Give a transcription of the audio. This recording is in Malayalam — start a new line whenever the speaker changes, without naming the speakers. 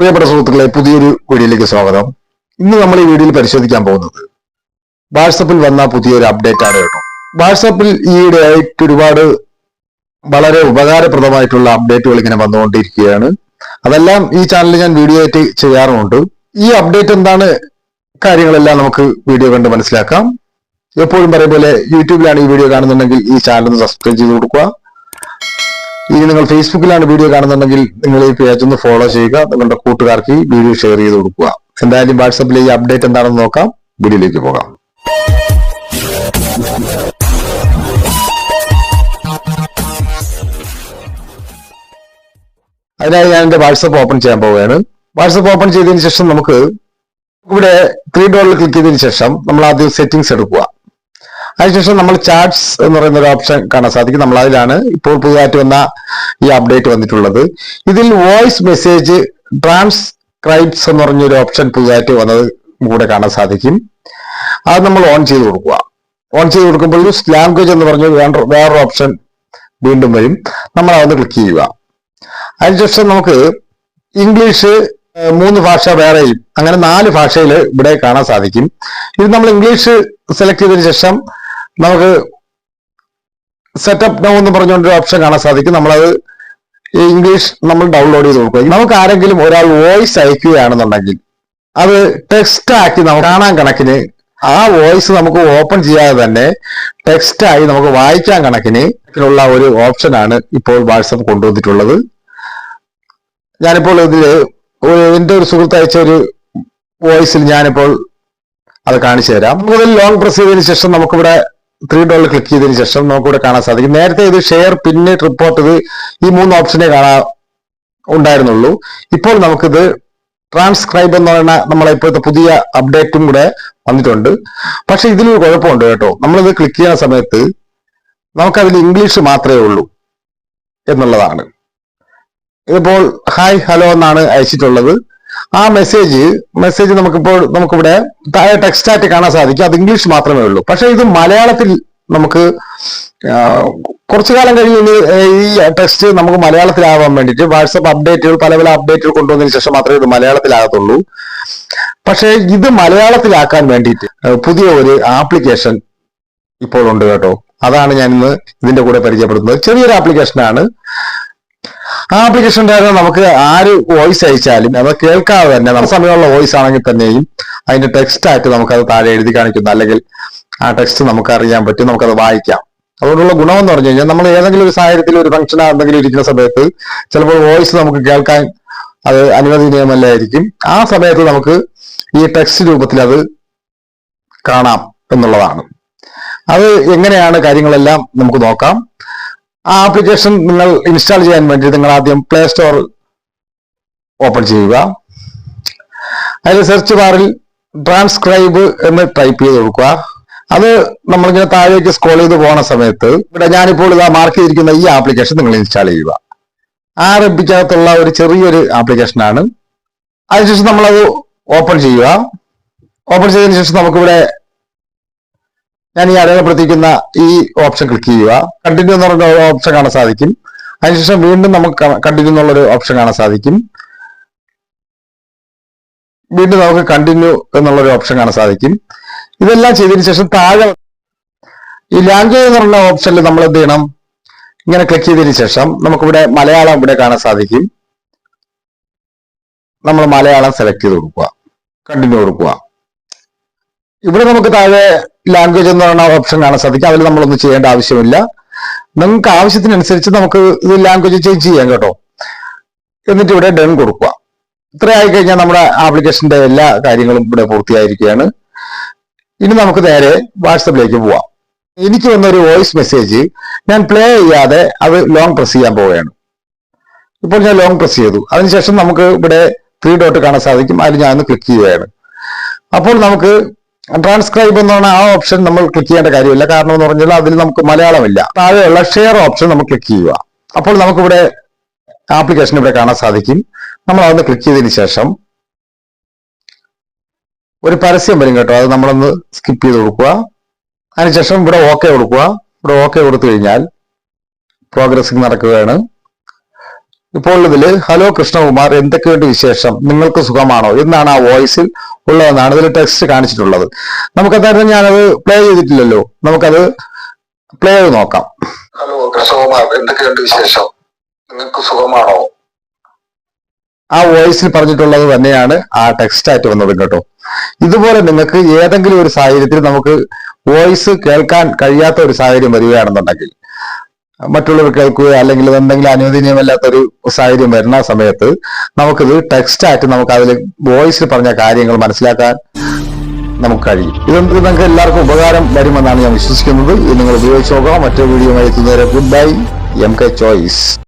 പ്രിയപ്പെട്ട സുഹൃത്തുക്കളെ പുതിയൊരു വീഡിയോയിലേക്ക് സ്വാഗതം. ഇന്ന് നമ്മൾ ഈ വീഡിയോയിൽ പരിശോധിക്കാൻ പോകുന്നത് വാട്സപ്പിൽ വന്ന പുതിയൊരു അപ്ഡേറ്റ് ആണ് കേട്ടോ. വാട്സപ്പിൽ ഈയിടെ ആയിട്ട് ഒരുപാട് വളരെ ഉപകാരപ്രദമായിട്ടുള്ള അപ്ഡേറ്റുകൾ ഇങ്ങനെ വന്നുകൊണ്ടിരിക്കുകയാണ്. അതെല്ലാം ഈ ചാനലിൽ ഞാൻ വീഡിയോ ആയിട്ട് ചെയ്യാറുമുണ്ട്. ഈ അപ്ഡേറ്റ് എന്താണ്? കാര്യങ്ങളെല്ലാം നമുക്ക് വീഡിയോ കണ്ട് മനസ്സിലാക്കാം. എപ്പോഴും പറയും പോലെ യൂട്യൂബിലാണ് ഈ വീഡിയോ കാണുന്നുണ്ടെങ്കിൽ ഈ ചാനൽ ഒന്ന് സബ്സ്ക്രൈബ് ചെയ്ത് കൊടുക്കുക. ഇനി നിങ്ങൾ ഫേസ്ബുക്കിലാണ് വീഡിയോ കാണുന്നുണ്ടെങ്കിൽ നിങ്ങൾ ഈ പേജ് ഒന്ന് ഫോളോ ചെയ്യുക. നിങ്ങളുടെ കൂട്ടുകാർക്ക് ഈ വീഡിയോ ഷെയർ ചെയ്ത് കൊടുക്കുക. എന്തായാലും വാട്സപ്പിലെ ഈ അപ്ഡേറ്റ് എന്താണെന്ന് നോക്കാം. വീഡിയോയിലേക്ക് പോകാം. അതിനായി ഞാൻ എന്റെ വാട്സപ്പ് ഓപ്പൺ ചെയ്യാൻ പോവുകയാണ്. വാട്സപ്പ് ഓപ്പൺ ചെയ്തതിന് ശേഷം നമുക്ക് ഇവിടെ ത്രീ ഡോളർ ക്ലിക്ക് ചെയ്തതിന് ശേഷം നമ്മൾ ആദ്യം സെറ്റിംഗ്സ് എടുക്കുക. അതിനുശേഷം നമ്മൾ ചാറ്റ്സ് എന്ന് പറയുന്ന ഒരു ഓപ്ഷൻ കാണാൻ സാധിക്കും. നമ്മൾ അതിലാണ് ഇപ്പോൾ പുതുതായിട്ട് വന്ന ഈ അപ്ഡേറ്റ് വന്നിട്ടുള്ളത്. ഇതിൽ വോയിസ് മെസ്സേജ് ട്രാൻസ്ക്രൈബ്സ് എന്ന് പറഞ്ഞ ഒരു ഓപ്ഷൻ പുതുതായിട്ട് വന്നത് കൂടെ കാണാൻ സാധിക്കും. അത് നമ്മൾ ഓൺ ചെയ്ത് കൊടുക്കുക. ഓൺ ചെയ്ത് കൊടുക്കുമ്പോൾ ലാംഗ്വേജ് എന്ന് പറഞ്ഞ വേറൊരു ഓപ്ഷൻ വീണ്ടും വരും. നമ്മൾ അതൊന്ന് ക്ലിക്ക് ചെയ്യുക. അതിനുശേഷം നമുക്ക് ഇംഗ്ലീഷ് മൂന്ന് ഭാഷ വേറെയും അങ്ങനെ നാല് ഭാഷയിൽ ഇവിടെ കാണാൻ സാധിക്കും. ഇത് നമ്മൾ ഇംഗ്ലീഷ് സെലക്ട് ചെയ്തതിനു ശേഷം നമുക്ക് സെറ്റപ്പ് നൗ എന്ന് പറഞ്ഞുകൊണ്ടൊരു ഓപ്ഷൻ കാണാൻ സാധിക്കും. നമ്മളത് ഇംഗ്ലീഷ് നമ്മൾ ഡൗൺലോഡ് ചെയ്ത് കൊടുക്കുക നമുക്ക് ആരെങ്കിലും ഒരാൾ വോയിസ് അയക്കുകയാണെന്നുണ്ടെങ്കിൽ അത് ടെക്സ്റ്റ് ആക്കി നമുക്ക് കാണാൻ കണക്കിന് ആ വോയിസ് നമുക്ക് ഓപ്പൺ ചെയ്യാതെ തന്നെ ടെക്സ്റ്റ് ആയി നമുക്ക് വായിക്കാൻ കണക്കിന് ഉള്ള ഒരു ഓപ്ഷനാണ് ഇപ്പോൾ വാട്സപ്പ് കൊണ്ടുവന്നിട്ടുള്ളത്. ഞാനിപ്പോൾ ഒരു- എന്റെ ഒരു സുഹൃത്ത് അയച്ച ഒരു വോയിസിൽ ഞാനിപ്പോൾ അത് കാണിച്ചു തരാം. മുതൽ ലോങ് പ്രസ് ചെയ്തതിന് ശേഷം നമുക്കിവിടെ ത്രീ ഡോളർ ക്ലിക്ക് ചെയ്തതിന് ശേഷം നമുക്കിവിടെ കാണാൻ സാധിക്കും. നേരത്തെ ഇത് ഷെയർ പിന്നെ റിപ്പോർട്ട് ഇത് ഈ മൂന്ന് ഓപ്ഷനെ കാണാൻ ഉണ്ടായിരുന്നുള്ളൂ. ഇപ്പോൾ നമുക്കിത് ട്രാൻസ്ക്രൈബ് എന്ന് പറയുന്ന നമ്മളെ ഇപ്പോഴത്തെ പുതിയ അപ്ഡേറ്റും കൂടെ വന്നിട്ടുണ്ട്. പക്ഷെ ഇതിലൊരു കുഴപ്പമുണ്ട് കേട്ടോ. നമ്മളിത് ക്ലിക്ക് ചെയ്യുന്ന സമയത്ത് നമുക്കതിൽ ഇംഗ്ലീഷ് മാത്രമേ ഉള്ളൂ എന്നുള്ളതാണ്. ഇതിപ്പോൾ ഹായ് ഹലോ എന്നാണ് അയച്ചിട്ടുള്ളത്. ആ മെസ്സേജ് മെസ്സേജ് നമുക്കിപ്പോൾ നമുക്കിവിടെ താഴെ ടെക്സ്റ്റായിട്ട് കാണാൻ സാധിക്കും. അത് ഇംഗ്ലീഷ് മാത്രമേ ഉള്ളൂ. പക്ഷെ ഇത് മലയാളത്തിൽ നമുക്ക് കുറച്ചു കാലം കഴിഞ്ഞ് ഈ ടെക്സ്റ്റ് നമുക്ക് മലയാളത്തിലാവാൻ വേണ്ടിയിട്ട് വാട്സപ്പ് അപ്ഡേറ്റുകൾ പല പല അപ്ഡേറ്റുകൾ കൊണ്ടുവന്നതിന് ശേഷം മാത്രമേ ഇത് മലയാളത്തിലാകത്തുള്ളൂ. പക്ഷേ ഇത് മലയാളത്തിലാക്കാൻ വേണ്ടിയിട്ട് പുതിയ ഒരു ആപ്ലിക്കേഷൻ ഇപ്പോൾ ഉണ്ട് കേട്ടോ. അതാണ് ഞാൻ ഇന്ന് ഇതിന്റെ കൂടെ പരിചയപ്പെടുത്തുന്നത്. ചെറിയൊരു ആപ്ലിക്കേഷനാണ് ആ ആപ്ലിക്കേഷന്റെ നമുക്ക് ആര് വോയിസ് അയച്ചാലും അത് കേൾക്കാതെ തന്നെ നമ്മുടെ സമയമുള്ള വോയിസ് ആണെങ്കിൽ തന്നെയും അതിന്റെ ടെക്സ്റ്റ് ആയിട്ട് നമുക്കത് താഴെ എഴുതി കാണിക്കുന്നു. അല്ലെങ്കിൽ ആ ടെക്സ്റ്റ് നമുക്ക് അറിയാൻ പറ്റും നമുക്കത് വായിക്കാം. അതുകൊണ്ടുള്ള ഗുണം എന്ന് പറഞ്ഞു കഴിഞ്ഞാൽ നമ്മൾ ഏതെങ്കിലും ഒരു സാഹചര്യത്തിൽ ഒരു ഫംഗ്ഷൻ എന്തെങ്കിലും ഇരിക്കുന്ന സമയത്ത് ചിലപ്പോൾ വോയിസ് നമുക്ക് കേൾക്കാൻ അത് അനുവദനീയമല്ലായിരിക്കും ആ സമയത്ത് നമുക്ക് ഈ ടെക്സ്റ്റ് രൂപത്തിൽ അത് കാണാം എന്നുള്ളതാണ്. അത് എങ്ങനെയാണ് കാര്യങ്ങളെല്ലാം നമുക്ക് നോക്കാം. ആ ആപ്ലിക്കേഷൻ നിങ്ങൾ ഇൻസ്റ്റാൾ ചെയ്യാൻ വേണ്ടി നിങ്ങൾ ആദ്യം പ്ലേ സ്റ്റോർ ഓപ്പൺ ചെയ്യുക. അതിൽ സെർച്ച് ബാറിൽ ട്രാൻസ്ക്രൈബ് എന്ന് ടൈപ്പ് ചെയ്ത് കൊടുക്കുക. അത് നമ്മളിങ്ങനെ താഴേക്ക് സ്ക്രോൾ ചെയ്ത് പോകുന്ന സമയത്ത് ഇവിടെ ഞാനിപ്പോൾ ഇതാ മാർക്ക് ചെയ്തിരിക്കുന്ന ഈ ആപ്ലിക്കേഷൻ നിങ്ങൾ ഇൻസ്റ്റാൾ ചെയ്യുക. ആ റബ്ബിക്കകത്തുള്ള ഒരു ചെറിയൊരു ആപ്ലിക്കേഷനാണ് അതിനുശേഷം നമ്മളത് ഓപ്പൺ ചെയ്യുക. ഓപ്പൺ ചെയ്തതിനു ശേഷം നമുക്കിവിടെ ഞാൻ ഈ അടയാളപ്പെടുത്തിയിരിക്കുന്ന ഈ ഓപ്ഷൻ ക്ലിക്ക് ചെയ്യുക. കണ്ടിന്യൂ എന്ന് പറഞ്ഞ ഓപ്ഷൻ കാണാൻ സാധിക്കും. അതിനുശേഷം വീണ്ടും നമുക്ക് കണ്ടിന്യൂ എന്നുള്ളൊരു ഓപ്ഷൻ കാണാൻ സാധിക്കും. വീണ്ടും നമുക്ക് കണ്ടിന്യൂ എന്നുള്ളൊരു ഓപ്ഷൻ കാണാൻ സാധിക്കും. ഇതെല്ലാം ചെയ്തതിന് ശേഷം താഴെ ഈ ലാംഗ്വേജ് എന്ന് പറഞ്ഞ ഓപ്ഷനിൽ നമ്മൾ എന്ത് ചെയ്യണം? ഇങ്ങനെ ക്ലിക്ക് ചെയ്തതിന് ശേഷം നമുക്കിവിടെ മലയാളം ഇവിടെ കാണാൻ സാധിക്കും. നമ്മൾ മലയാളം സെലക്ട് ചെയ്ത് കൊടുക്കുക. കണ്ടിന്യൂ കൊടുക്കുക. ഇവിടെ നമുക്ക് താഴെ ലാംഗ്വേജ് എന്ന് പറയുന്ന ഓപ്ഷൻ കാണാൻ സാധിക്കും അതിൽ നമ്മളൊന്നും ചെയ്യേണ്ട ആവശ്യമില്ല. നിങ്ങൾക്ക് ആവശ്യത്തിനനുസരിച്ച് നമുക്ക് ഇത് ലാംഗ്വേജ് ചേഞ്ച് ചെയ്യാം കേട്ടോ. എന്നിട്ട് ഇവിടെ ഡൺ കൊടുക്കുക. ഇത്രയായി കഴിഞ്ഞാൽ നമ്മുടെ ആപ്ലിക്കേഷന്റെ എല്ലാ കാര്യങ്ങളും ഇവിടെ പൂർത്തിയായിരിക്കുകയാണ്. ഇനി നമുക്ക് നേരെ വാട്സപ്പിലേക്ക് പോവാം. എനിക്ക് വന്ന ഒരു വോയിസ് മെസ്സേജ് ഞാൻ പ്ലേ ചെയ്യാതെ അത് ലോങ് പ്രസ് ചെയ്യാൻ പോവുകയാണ്. ഇപ്പോൾ ഞാൻ ലോങ് പ്രസ് ചെയ്തു. അതിനുശേഷം നമുക്ക് ഇവിടെ ത്രീ ഡോട്ട് കാണാൻ സാധിക്കും. അതിൽ ഞാൻ ക്ലിക്ക് ചെയ്യുകയാണ്. അപ്പോൾ നമുക്ക് ട്രാൻസ്ക്രൈബ് എന്ന് പറഞ്ഞാൽ ആ ഓപ്ഷൻ നമ്മൾ ക്ലിക്ക് ചെയ്യേണ്ട കാര്യമില്ല. കാരണം എന്ന് പറഞ്ഞാൽ അതിൽ നമുക്ക് മലയാളമില്ല. താഴെയുള്ള ഷെയർ ഓപ്ഷൻ നമ്മൾ ക്ലിക്ക് ചെയ്യുക. അപ്പോൾ നമുക്കിവിടെ ആപ്ലിക്കേഷൻ ഇവിടെ കാണാൻ സാധിക്കും. നമ്മൾ അതൊന്ന് ക്ലിക്ക് ചെയ്തതിന് ശേഷം ഒരു പരസ്യം വരും കേട്ടോ. അത് നമ്മളൊന്ന് സ്കിപ്പ് ചെയ്ത് കൊടുക്കുക. അതിനുശേഷം ഇവിടെ ഓക്കെ കൊടുക്കുക. ഇവിടെ ഓക്കെ കൊടുത്തു കഴിഞ്ഞാൽ പ്രോഗ്രസിംഗ് നടക്കുകയാണ്. ഇപ്പോൾ ഇതിൽ ഹലോ കൃഷ്ണകുമാർ എന്തൊക്കെ എന്തൊക്കെയുണ്ട് വിശേഷം? നിങ്ങൾക്ക് സുഖമാണോ? എന്നാണ് ആ വോയിസിൽ ഉള്ളതെന്നാണ് ഇതിൽ ടെക്സ്റ്റ് കാണിച്ചിട്ടുള്ളത്. നമുക്കതായിരുന്നു ഞാനത് പ്ലേ ചെയ്തിട്ടില്ലല്ലോ. നമുക്കത് പ്ലേ ചെയ്ത് നോക്കാം.
ഹലോ കൃഷ്ണകുമാർ എന്തൊക്കെ എന്തൊക്കെയുണ്ട് വിശേഷം? നിങ്ങൾക്ക് സുഖമാണോ?
ആ വോയിസിൽ പറഞ്ഞിട്ടുള്ളത് തന്നെയാണ് ആ ടെക്സ്റ്റ് ആയിട്ട് വന്നത് കേട്ടോ. ഇതുപോലെ നിങ്ങൾക്ക് ഏതെങ്കിലും ഒരു സാഹചര്യത്തിൽ നമുക്ക് വോയിസ് കേൾക്കാൻ കഴിയാത്ത ഒരു സാഹചര്യം വരികയാണെന്നുണ്ടെങ്കിൽ മറ്റുള്ളവർ കേൾക്കുക അല്ലെങ്കിൽ എന്തെങ്കിലും അനുവദനീയമല്ലാത്ത ഒരു സാഹചര്യം വരുന്ന സമയത്ത് നമുക്കിത് ടെക്സ്റ്റ് ആയിട്ട് നമുക്ക് അതിൽ വോയിസിൽ പറഞ്ഞ കാര്യങ്ങൾ മനസ്സിലാക്കാൻ നമുക്ക് കഴിയും. ഇത് നിങ്ങൾക്ക് എല്ലാവർക്കും ഉപകാരം വരുമെന്നാണ് ഞാൻ വിശ്വസിക്കുന്നത്. ഇത് നിങ്ങൾ ഉപയോഗിച്ച് നോക്കാം മറ്റൊരു വീഡിയോ എത്തുന്നവരെ good bye M K choice